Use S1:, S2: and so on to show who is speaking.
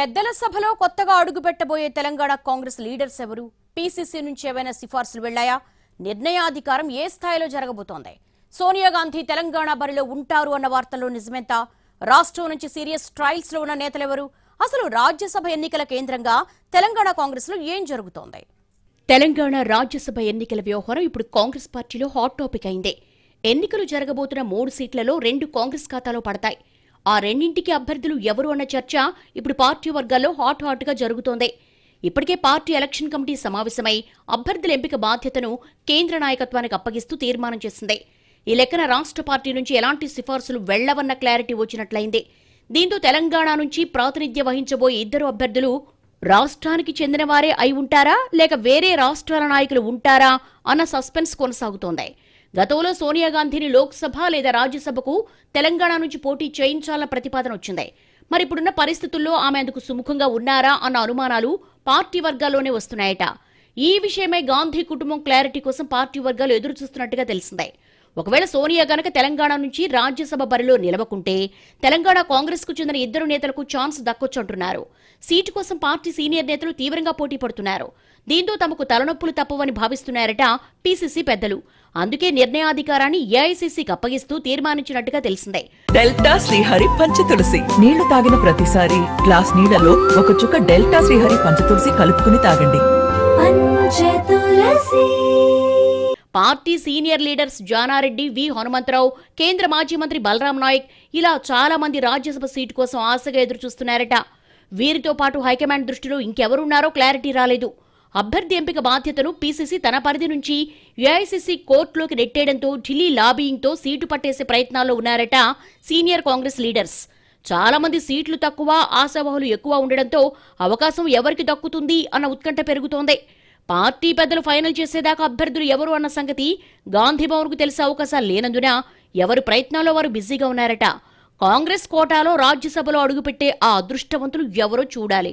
S1: పెద్దల సభలో కొత్తగా అడుగుపెట్టబోయే తెలంగాణ కాంగ్రెస్ లీడర్స్ ఎవరు? పీసీసీ నుంచి ఏవైనా సిఫార్సులు వెళ్ళాయా నిర్ణయాధికారం ఏ స్థాయిలో జరగబోతోంది? సోనియా గాంధీ తెలంగాణ బరిలో ఉంటారు అన్న వార్తల్లో నిజమెంత? రాష్ట్రం నుంచి సీరియస్ ట్రయల్స్లో ఉన్న నేతలెవరు అసలు రాజ్యసభ ఎన్నికల కేంద్రంగా తెలంగాణ కాంగ్రెస్లో ఏం జరుగుతోంది?
S2: తెలంగాణ రాజ్యసభ ఎన్నికల వ్యవహారం ఇప్పుడు కాంగ్రెస్ పార్టీలో హాట్ టాపిక్ అయింది. ఎన్నికలు జరగబోతున్న మూడు సీట్లలో రెండు కాంగ్రెస్ ఖాతాలో పడతాయి. ఆ రెండింటికి అభ్యర్థులు ఎవరు అన్న చర్చ ఇప్పుడు పార్టీ వర్గాల్లో హాట్ హాట్గా జరుగుతోంది. ఇప్పటికే పార్టీ ఎలక్షన్ కమిటీ సమావేశమై అభ్యర్థుల ఎంపిక బాధ్యతను కేంద్ర నాయకత్వానికి అప్పగిస్తూ తీర్మానం చేసింది. ఈ లెక్కన రాష్ట్ర పార్టీ నుంచి ఎలాంటి సిఫార్సులు వెళ్ళవన్న క్లారిటీ వచ్చినట్లయింది. దీంతో తెలంగాణ నుంచి ప్రాతినిధ్యం వహించబోయే ఇద్దరు అభ్యర్థులు రాష్ట్రానికి చెందినవారే అయి ఉంటారా లేక వేరే రాష్ట్రాల నాయకులు ఉంటారా అన్న సస్పెన్స్ కొనసాగుతోంది. గతంలో సోనియా గాంధీని లోక్సభ లేదా రాజ్యసభకు తెలంగాణ నుంచి పోటీ చేయించాలన్న ప్రతిపాదన వచ్చింది. మరి ఇప్పుడున్న పరిస్థితుల్లో ఆమె అందుకు సుముఖంగా ఉన్నారా అన్న అనుమానాలు పార్టీ వర్గాల్లోనే వస్తున్నాయట. ఈ విషయమై గాంధీ కుటుంబం క్లారిటీ కోసం పార్టీ వర్గాలు ఎదురు చూస్తున్నట్టుగా తెలిసిందే. ఒకవేళ సోనియా గనక తెలంగాణ నుంచి రాజ్యసభ బరిలో నిలవకుంటే తెలంగాణ కాంగ్రెస్కు చెందిన ఇద్దరు నేతలకు ఛాన్స్ దక్కొచ్చంటున్నారు. సీటు కోసం పార్టీ సీనియర్ నేతలు తీవ్రంగా పోటీ పడుతున్నారు. దీంతో తమకు తలనొప్పులు తప్పవని భావిస్తున్నారట పీసీసీ పెద్దలు. అందుకే నిర్ణయాధికారాన్ని ఏఐసీసీకి అప్పగిస్తూ తీర్మానించినట్టుగా తెలిసిందే.
S3: డెల్టా శ్రీహరి పంచతులసి నీళ్ళు తాగిన ప్రతిసారి గ్లాస్ నీళ్ళలో ఒక చుక్క డెల్టా శ్రీహరి పంచతులసి కలుపుకుని తాగండి.
S4: Panchatulasi
S2: party senior leaders Janareddy V. Hanumantharao కేంద్ర మాజీ మంత్రి బలరాం నాయక్ ఇలా చాలా మంది రాజ్యసభ సీటు కోసం ఆశగా ఎదురుచూస్తున్నారట. వీరితో పాటు హైకమాండ్ దృష్టిలో ఇంకెవరున్నారో క్లారిటీ రాలేదు. అభ్యర్థి ఎంపిక బాధ్యతను పీసీసీ తన పరిధి నుంచి ఏఐసీసీ కోర్టులోకి నెట్టేయడంతో ఢిల్లీ లాబీయింగ్తో సీటు పట్టేసే ప్రయత్నాల్లో ఉన్నారట సీనియర్ కాంగ్రెస్ లీడర్స్. చాలామంది సీట్లు తక్కువ ఆశావహులు ఎక్కువ ఉండడంతో అవకాశం ఎవరికి దక్కుతుంది అన్న ఉత్కంఠ పెరుగుతోంది. పార్టీ పెద్దలు ఫైనల్ చేసేదాకా అభ్యర్థులు ఎవరు అన్న సంగతి గాంధీభవన్కు తెలిసే అవకాశాలు లేనందున ఎవరి ప్రయత్నాల్లో వారు బిజీగా ఉన్నారట. కాంగ్రెస్ కోటాలో రాజ్యసభలో అడుగుపెట్టే ఆ అదృష్టవంతులు ఎవరో చూడాలి.